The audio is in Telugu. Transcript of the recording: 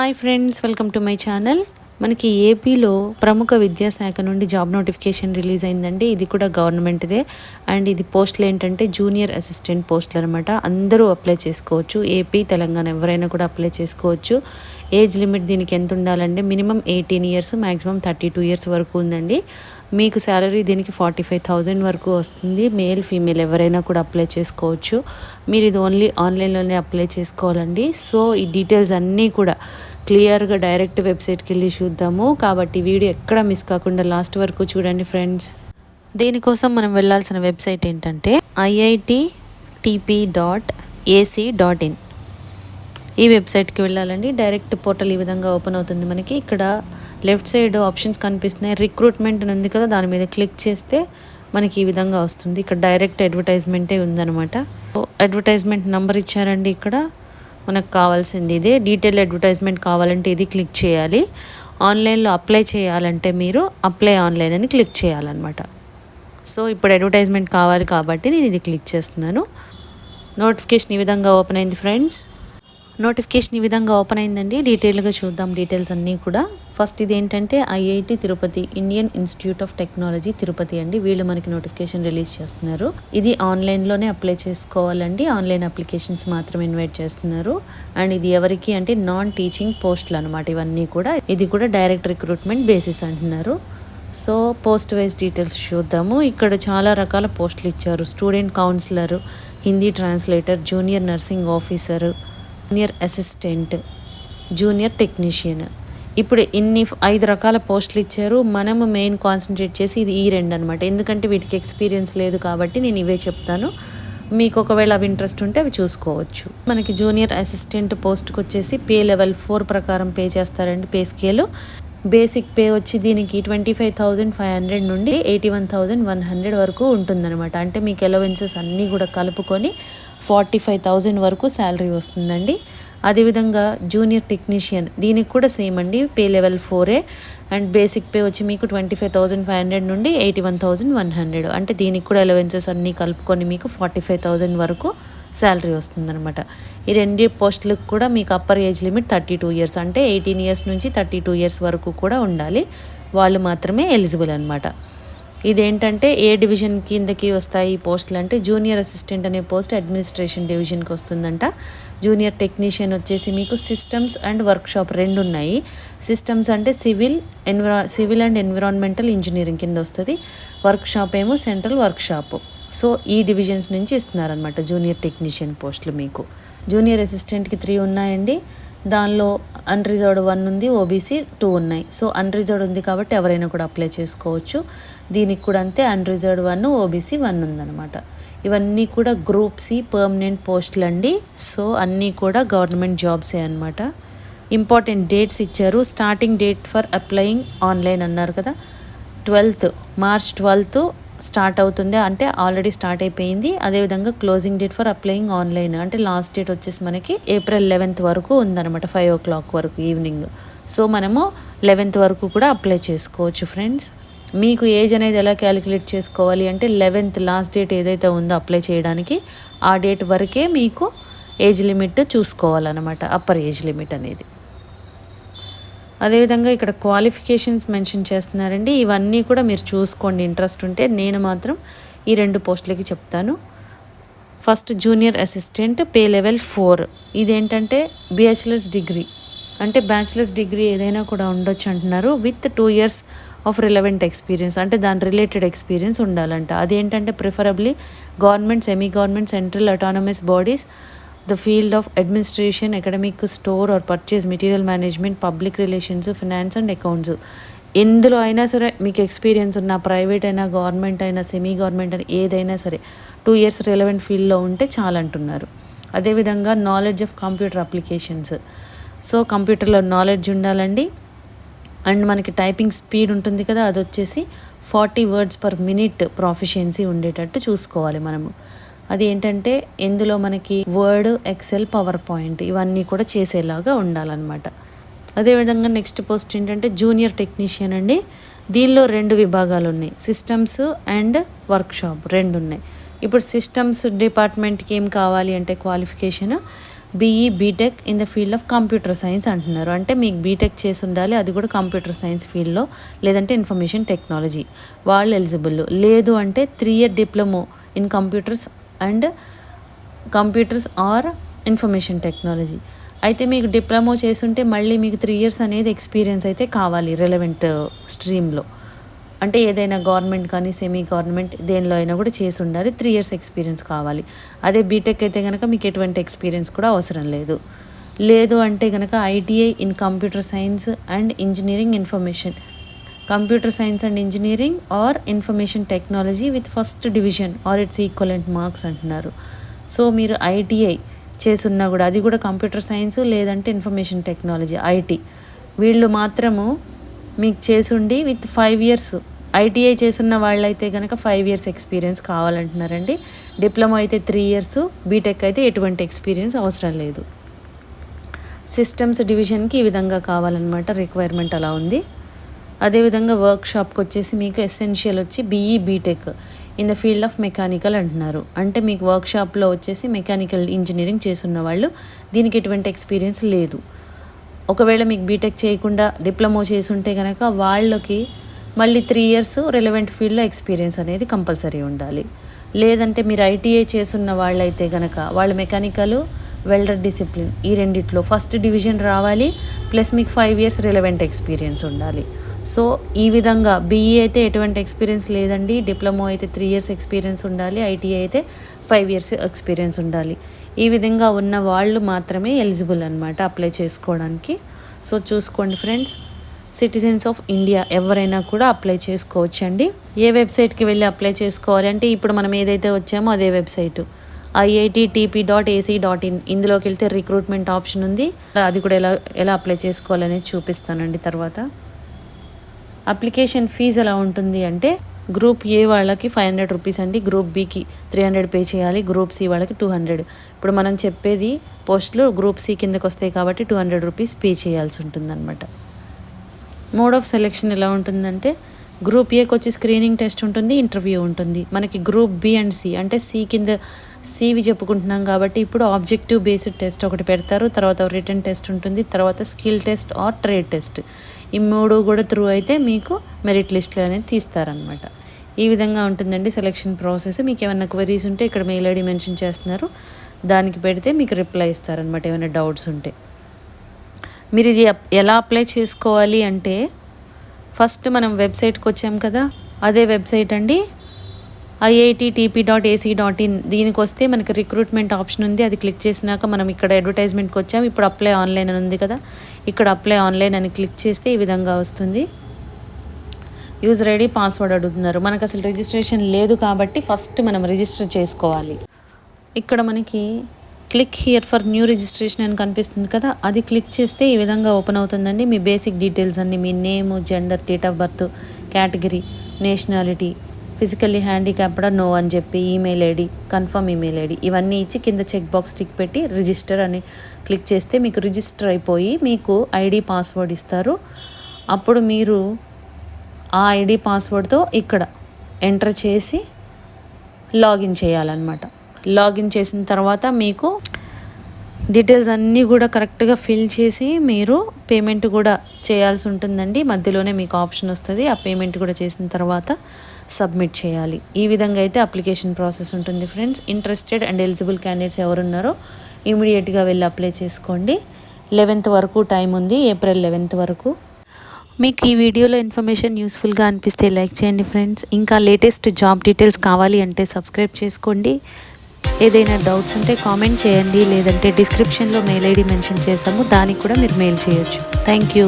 Hi friends welcome to my channel మనకి ఏపీలో ప్రముఖ విద్యాశాఖ నుండి జాబ్ నోటిఫికేషన్ రిలీజ్ అయిందండి. ఇది కూడా గవర్నమెంట్దే అండ్ ఇది పోస్టులు ఏంటంటే జూనియర్ అసిస్టెంట్ పోస్టులు అనమాట అందరూ అప్లై చేసుకోవచ్చు. ఏపీ తెలంగాణ ఎవరైనా కూడా అప్లై చేసుకోవచ్చు. ఏజ్ లిమిట్ దీనికి ఎంత ఉండాలంటే minimum eighteen years maximum thirty two years వరకు ఉందండి. మీకు శాలరీ దీనికి ఫార్టీ ఫైవ్ థౌజండ్ వరకు వస్తుంది. మేల్ ఫీమేల్ ఎవరైనా కూడా అప్లై చేసుకోవచ్చు. మీరు ఇది ఓన్లీ ఆన్లైన్లోనే అప్లై చేసుకోవాలండి. సో ఈ డీటెయిల్స్ అన్నీ కూడా క్లియర్గా డైరెక్ట్ వెబ్సైట్కి వెళ్ళి చూద్దాము. కాబట్టి వీడియో ఎక్కడ మిస్ కాకుండా లాస్ట్ వరకు చూడండి ఫ్రెండ్స్ దీనికోసం మనం వెళ్ళాల్సిన వెబ్సైట్ ఏంటంటే IIT TP dot AC dot in. ఈ వెబ్సైట్కి వెళ్ళాలండి. డైరెక్ట్ పోర్టల్ ఈ విధంగా ఓపెన్ అవుతుంది మనకి. ఇక్కడ లెఫ్ట్ సైడ్ ఆప్షన్స్ కనిపిస్తున్నాయి. రిక్రూట్మెంట్ ఉంది కదా దాని మీద క్లిక్ చేస్తే మనకి ఈ విధంగా వస్తుంది. ఇక్కడ డైరెక్ట్ అడ్వర్టైజ్మెంటే ఉందన్నమాట. అడ్వర్టైజ్మెంట్ నంబర్ ఇచ్చారండి ఇక్కడ. మనకు కావాల్సింది ఇదే. డీటెయిల్ అడ్వర్టైజ్మెంట్ కావాలంటే ఇది క్లిక్ చేయాలి. ఆన్లైన్లో అప్లై చేయాలంటే మీరు అప్లై ఆన్లైన్ అని క్లిక్ చేయాలన్నమాట. సో ఇప్పుడు అడ్వర్టైజ్మెంట్ కావాలి కాబట్టి నేను ఇది క్లిక్ చేస్తున్నాను. నోటిఫికేషన్ ఈ విధంగా ఓపెన్ అయింది ఫ్రెండ్స్. నోటిఫికేషన్ ఈ విధంగా ఓపెన్ అయిందండి. డీటెయిల్గా చూద్దాం డీటెయిల్స్ అన్నీ కూడా. ఫస్ట్ ఇది ఏంటంటే IIT Tirupati Indian Institute of Technology Tirupati అండి. వీళ్ళు మనకి నోటిఫికేషన్ రిలీజ్ చేస్తున్నారు. ఇది ఆన్లైన్లోనే అప్లై చేసుకోవాలండి. ఆన్లైన్ అప్లికేషన్స్ మాత్రం ఇన్వైట్ చేస్తున్నారు. అండ్ ఇది ఎవరికి అంటే నాన్ టీచింగ్ పోస్టులు అనమాట ఇవన్నీ కూడా. ఇది కూడా డైరెక్ట్ రిక్రూట్మెంట్ బేసిస్ అంటున్నారు. సో పోస్ట్ వైజ్ డీటెయిల్స్ చూద్దాము. ఇక్కడ చాలా రకాల పోస్టులు ఇచ్చారు. Student counsellor Hindi translator junior nursing officer junior assistant junior technician. ఇప్పుడు ఇన్ని ఐదు రకాల పోస్టులు ఇచ్చారు. మనము మెయిన్ కాన్సన్ట్రేట్ చేసి ఇది ఈ రెండు అనమాట ఎందుకంటే వీటికి ఎక్స్పీరియన్స్ లేదు కాబట్టి నేను ఇవే చెప్తాను. మీకు ఒకవేళ అవి ఇంట్రెస్ట్ ఉంటే అవి చూసుకోవచ్చు. మనకి జూనియర్ అసిస్టెంట్ పోస్ట్కి వచ్చేసి పే లెవెల్ ఫోర్ ప్రకారం పే చేస్తారండి పే స్కేలు. బేసిక్ పే వచ్చి దీనికి twenty five thousand five hundred నుండి eighty one thousand one hundred వరకు ఉంటుందన్నమాట. అంటే మీకు ఎలవెన్సెస్ అన్నీ కూడా కలుపుకొని ఫార్టీ ఫైవ్ థౌజండ్ వరకు శాలరీ వస్తుందండి. అదేవిధంగా జూనియర్ టెక్నీషియన్ దీనికి కూడా సేమ్ అండి పే లెవెల్ ఫోరే అండ్ బేసిక్ పే వచ్చి మీకు twenty five thousand five hundred నుండి eighty one thousand one hundred. అంటే దీనికి కూడా ఎలవెన్సెస్ అన్నీ కలుపుకొని మీకు ఫార్టీ ఫైవ్ థౌజండ్ వరకు శాలరీ వస్తుందన్నమాట. ఈ రెండు పోస్టులకు కూడా మీకు upper age limit thirty two years అంటే ఎయిటీన్ ఇయర్స్ నుంచి థర్టీ టూ ఇయర్స్ వరకు కూడా ఉండాలి. వాళ్ళు మాత్రమే ఎలిజిబుల్ అనమాట ఇదేంటంటే ఏ డివిజన్ కిందకి వస్తాయి ఈ పోస్టులు అంటే జూనియర్ అసిస్టెంట్ అనే పోస్ట్ అడ్మినిస్ట్రేషన్ డివిజన్కి వస్తుందంట. జూనియర్ టెక్నీషియన్ వచ్చేసి మీకు సిస్టమ్స్ అండ్ వర్క్షాప్ రెండు ఉన్నాయి. సిస్టమ్స్ అంటే civil enviro civil and environmental engineering కింద వస్తుంది. వర్క్షాప్ ఏమో సెంట్రల్ వర్క్షాప్ సో ఈ డివిజన్స్ నుంచి ఇస్తున్నారనమాట జూనియర్ టెక్నీషియన్ పోస్టులు మీకు. జూనియర్ అసిస్టెంట్కి త్రీ ఉన్నాయండి. దానిలో అన్రిజర్వ్డ్ వన్ ఉంది ఓబీసీ టూ ఉన్నాయి. సో అన్రిజర్వ్డ్ ఉంది కాబట్టి ఎవరైనా కూడా అప్లై చేసుకోవచ్చు. దీనికి కూడా అంతే అన్రిజర్వ్డ్ వన్ ఓబీసీ వన్ ఉందన్నమాట. ఇవన్నీ కూడా గ్రూప్ సి పర్మనెంట్ పోస్టులు అండి సో అన్నీ కూడా గవర్నమెంట్ జాబ్సే అనమాట ఇంపార్టెంట్ డేట్స్ ఇచ్చారు. Starting date for applying online అన్నారు కదా. ట్వెల్త్ మార్చ్ ట్వెల్త్ స్టార్ట్ అవుతుంది. అంటే ఆల్రెడీ స్టార్ట్ అయిపోయింది. అదేవిధంగా closing date for applying online. అంటే లాస్ట్ డేట్ వచ్చేసి మనకి ఏప్రిల్ లెవెన్త్ వరకు ఉందన్నమాట ఫైవ్ ఓ క్లాక్ వరకు ఈవినింగ్. సో మనము లెవెన్త్ వరకు కూడా అప్లై చేసుకోవచ్చు ఫ్రెండ్స్. మీకు ఏజ్ అనేది ఎలా క్యాలిక్యులేట్ చేసుకోవాలి అంటే లెవెన్త్ లాస్ట్ డేట్ ఏదైతే ఉందో అప్లై చేయడానికి ఆ డేట్ వరకే మీకు ఏజ్ లిమిట్ చూసుకోవాలన్నమాట అప్పర్ ఏజ్ లిమిట్ అనేది. అదేవిధంగా ఇక్కడ క్వాలిఫికేషన్స్ మెన్షన్ చేస్తున్నారండి. ఇవన్నీ కూడా మీరు చూసుకోండి. ఇంట్రెస్ట్ ఉంటే నేను మాత్రం ఈ రెండు పోస్టులకి చెప్తాను. First junior assistant pay level four ఇదేంటంటే బ్యాచిలర్స్ డిగ్రీ అంటే బ్యాచిలర్స్ డిగ్రీ ఏదైనా కూడా ఉండొచ్చు అంటున్నారు. With two years of relevant experience అంటే దాని రిలేటెడ్ ఎక్స్పీరియన్స్ ఉండాలంట. అదేంటంటే preferably government semi government central autonomous bodies the field of administration academic store or purchase material management public relations finance and accounts ఎందులో అయినా సరే మీకు ఎక్స్పీరియన్స్ ఉన్న ప్రైవేట్ అయినా గవర్నమెంట్ అయినా సెమీ గవర్నమెంట్ అయినా ఏదైనా సరే టూ ఇయర్స్ రిలవెంట్ ఫీల్డ్లో ఉంటే చాలా అంటున్నారు అదేవిధంగా knowledge of computer applications so కంప్యూటర్లో నాలెడ్జ్ ఉండాలండి. అండ్ మనకి టైపింగ్ స్పీడ్ ఉంటుంది కదా అది వచ్చేసి forty words per minute proficiency ఉండేటట్టు చూసుకోవాలి మనము. అది ఏంటంటే ఇందులో మనకి వర్డ్ ఎక్సెల్ పవర్ పాయింట్ ఇవన్నీ కూడా చేసేలాగా ఉండాలన్నమాట. అదేవిధంగా నెక్స్ట్ పోస్ట్ ఏంటంటే జూనియర్ టెక్నీషియన్ అండి. దీనిలో రెండు విభాగాలు ఉన్నాయి. సిస్టమ్స్ అండ్ వర్క్షాప్ రెండు ఉన్నాయి. ఇప్పుడు సిస్టమ్స్ డిపార్ట్మెంట్కి ఏం కావాలి అంటే qualification? BE BTech in the field of computer science అంటున్నారు. అంటే మీకు బీటెక్ చేసి ఉండాలి అది కూడా కంప్యూటర్ సైన్స్ ఫీల్డ్లో లేదంటే ఇన్ఫర్మేషన్ టెక్నాలజీ. వాళ్ళు ఎలిజిబుల్. లేదు అంటే three year diploma in computers and computers or information technology. అయితే మీకు డిప్లొమో చేసుంటే మళ్ళీ మీకు త్రీ ఇయర్స్ అనేది ఎక్స్పీరియన్స్ అయితే కావాలి రెలవెంట్ స్ట్రీమ్లో అంటే ఏదైనా గవర్నమెంట్ కానీ సెమీ గవర్నమెంట్ దేనిలో అయినా కూడా చేసి ఉండాలి త్రీ ఇయర్స్ ఎక్స్పీరియన్స్ కావాలి. అదే బీటెక్ అయితే కనుక మీకు ఎటువంటి ఎక్స్పీరియన్స్ కూడా అవసరం లేదు. లేదు అంటే కనుక ITI in computer science and engineering information computer science and engineering or information technology with first division or its equivalent marks అంటున్నారు. సో మీరు ఐటీఐ చేసున్నా కూడా అది కూడా కంప్యూటర్ సైన్స్ లేదంటే ఇన్ఫర్మేషన్ టెక్నాలజీ ఐటీ. వీళ్ళు మాత్రము మీకు చేసుండి విత్ ఫైవ్ ఇయర్స్. ఐటీఐ చేస్తున్న వాళ్ళైతే కనుక ఫైవ్ ఇయర్స్ ఎక్స్పీరియన్స్ కావాలంటున్నారండి. డిప్లొమా అయితే త్రీ ఇయర్స్ బీటెక్ అయితే ఎటువంటి ఎక్స్పీరియన్స్ అవసరం లేదు. సిస్టమ్స్ డివిజన్కి ఈ విధంగా కావాలన్నమాట రిక్వైర్మెంట్ అలా ఉంది. అదేవిధంగా వర్క్ షాప్కి వచ్చేసి మీకు ఎసెన్షియల్ వచ్చి BE BTech in the field of mechanical అంటున్నారు. అంటే మీకు వర్క్ షాప్లో వచ్చేసి మెకానికల్ ఇంజనీరింగ్ చేస్తున్న వాళ్ళు దీనికి ఎటువంటి ఎక్స్పీరియన్స్ లేదు. ఒకవేళ మీకు బీటెక్ చేయకుండా డిప్లొమో చేసి ఉంటే కనుక వాళ్ళకి మళ్ళీ త్రీ ఇయర్స్ రిలవెంట్ ఫీల్డ్లో ఎక్స్పీరియన్స్ అనేది కంపల్సరీ ఉండాలి. లేదంటే మీరు ఐటీఐ చేస్తున్న వాళ్ళైతే కనుక వాళ్ళు మెకానికల్ వెల్డర్ డిసిప్లిన్ ఈ రెండిట్లో ఫస్ట్ డివిజన్ రావాలి ప్లస్ మీకు ఫైవ్ ఇయర్స్ రిలవెంట్ ఎక్స్పీరియన్స్ ఉండాలి. సో ఈ విధంగా బీఈ అయితే ఎటువంటి ఎక్స్పీరియన్స్ లేదండి. డిప్లొమో అయితే త్రీ ఇయర్స్ ఎక్స్పీరియన్స్ ఉండాలి. ఐటీఐ అయితే ఫైవ్ ఇయర్స్ ఎక్స్పీరియన్స్ ఉండాలి. ఈ విధంగా ఉన్న వాళ్ళు మాత్రమే ఎలిజిబుల్ అనమాట అప్లై చేసుకోవడానికి. సో చూసుకోండి ఫ్రెండ్స్ సిటిజన్స్ ఆఫ్ ఇండియా ఎవరైనా కూడా అప్లై చేసుకోవచ్చండి. ఏ వెబ్సైట్కి వెళ్ళి అప్లై చేసుకోవాలి అంటే ఇప్పుడు మనం ఏదైతే వచ్చామో అదే website IIT TP dot AC dot in ఇందులోకి వెళ్తే రిక్రూట్మెంట్ ఆప్షన్ ఉంది. అది కూడా ఎలా ఎలా అప్లై చేసుకోవాలనేది చూపిస్తానండి తర్వాత. అప్లికేషన్ ఫీజు ఎలా ఉంటుంది అంటే గ్రూప్ ఏ వాళ్ళకి ఫైవ్ హండ్రెడ్ రూపీస్ అండి గ్రూప్ బికి త్రీ హండ్రెడ్ పే చేయాలి గ్రూప్ సి వాళ్ళకి టూ హండ్రెడ్. ఇప్పుడు మనం చెప్పేది పోస్టులు గ్రూప్ సి కిందకి వస్తాయి కాబట్టి టూ హండ్రెడ్ రూపీస్ పే చేయాల్సి ఉంటుందన్నమాట. మోడ్ ఆఫ్ సెలెక్షన్ ఎలా ఉంటుందంటే గ్రూప్ ఏకి వచ్చి స్క్రీనింగ్ టెస్ట్ ఉంటుంది ఇంటర్వ్యూ ఉంటుంది. మనకి గ్రూప్ బి అండ్ సి అంటే సి కింద సివి చెప్పుకుంటున్నాం కాబట్టి ఇప్పుడు ఆబ్జెక్టివ్ బేస్డ్ టెస్ట్ ఒకటి పెడతారు తర్వాత రిటర్న్ టెస్ట్ ఉంటుంది తర్వాత skill test or trade test. ఈ మూడు కూడా త్రూ అయితే మీకు మెరిట్ లిస్ట్లు అనేది తీస్తారనమాట ఈ విధంగా ఉంటుందండి సెలెక్షన్ ప్రాసెస్. మీకు ఏమైనా క్వరీస్ ఉంటే ఇక్కడ మెయిల్ ఐడి మెన్షన్ చేస్తున్నారు. దానికి పెడితే మీకు రిప్లై ఇస్తారనమాట ఏమైనా డౌట్స్ ఉంటే. మీరు ఇది ఎలా అప్లై చేసుకోవాలి అంటే ఫస్ట్ మనం వెబ్సైట్కి వచ్చాం కదా అదే వెబ్సైట్ అండి. IIT TP dot AC dot in దీనికి వస్తే మనకి రిక్రూట్మెంట్ ఆప్షన్ ఉంది. అది క్లిక్ చేసినాక మనం ఇక్కడ అడ్వర్టైజ్మెంట్కి వచ్చాము. ఇప్పుడు అప్లై ఆన్లైన్ అని ఉంది కదా. ఇక్కడ అప్లై ఆన్లైన్ అని క్లిక్ చేస్తే ఈ విధంగా వస్తుంది. యూజర్ ఐడి పాస్వర్డ్ అడుగుతున్నారు. మనకు అసలు రిజిస్ట్రేషన్ లేదు కాబట్టి ఫస్ట్ మనం రిజిస్టర్ చేసుకోవాలి. ఇక్కడ మనకి click here for new registration అని కనిపిస్తుంది కదా. అది క్లిక్ చేస్తే ఈ విధంగా ఓపెన్ అవుతుందండి. మీ బేసిక్ డీటెయిల్స్ అన్ని మీ name gender date of birth category nationality physically handicapped no అని చెప్పి email ID confirm email ID ఇవన్నీ ఇచ్చి కింద చెక్ బాక్స్ టిక్ పెట్టి రిజిస్టర్ అని క్లిక్ చేస్తే మీకు రిజిస్టర్ అయిపోయి మీకు ఐడి పాస్వర్డ్ ఇస్తారు. అప్పుడు మీరు ఆ ఐడి పాస్వర్డ్తో ఇక్కడ ఎంటర్ చేసి లాగిన్ చేయాలన్నమాట. లాగిన్ చేసిన తర్వాత మీకు డీటెయిల్స్ అన్నీ కూడా కరెక్ట్గా ఫిల్ చేసి మీరు పేమెంట్ కూడా చేయాల్సి ఉంటుందండి. మధ్యలోనే మీకు ఆప్షన్ వస్తుంది. ఆ పేమెంట్ కూడా చేసిన తర్వాత సబ్మిట్ చేయాలి. ఈ విధంగా అయితే అప్లికేషన్ ప్రాసెస్ ఉంటుంది friends. Interested and eligible candidates ఎవరున్నారో ఇమీడియట్గా వెళ్ళి అప్లై చేసుకోండి. లెవెన్త్ వరకు టైం ఉంది ఏప్రిల్ లెవెన్త్ వరకు. మీకు ఈ వీడియోలో ఇన్ఫర్మేషన్ యూస్ఫుల్గా అనిపిస్తే లైక్ చేయండి ఫ్రెండ్స్. ఇంకా లేటెస్ట్ జాబ్ డీటెయిల్స్ కావాలి అంటే సబ్స్క్రైబ్ చేసుకోండి. ఏదైనా డౌట్స్ ఉంటే కామెంట్ చేయండి. లేదంటే డిస్క్రిప్షన్లో మెయిల్ ఐడి మెన్షన్ చేసాము దానికి కూడా మీరు మెయిల్ చేయొచ్చు. Thank you.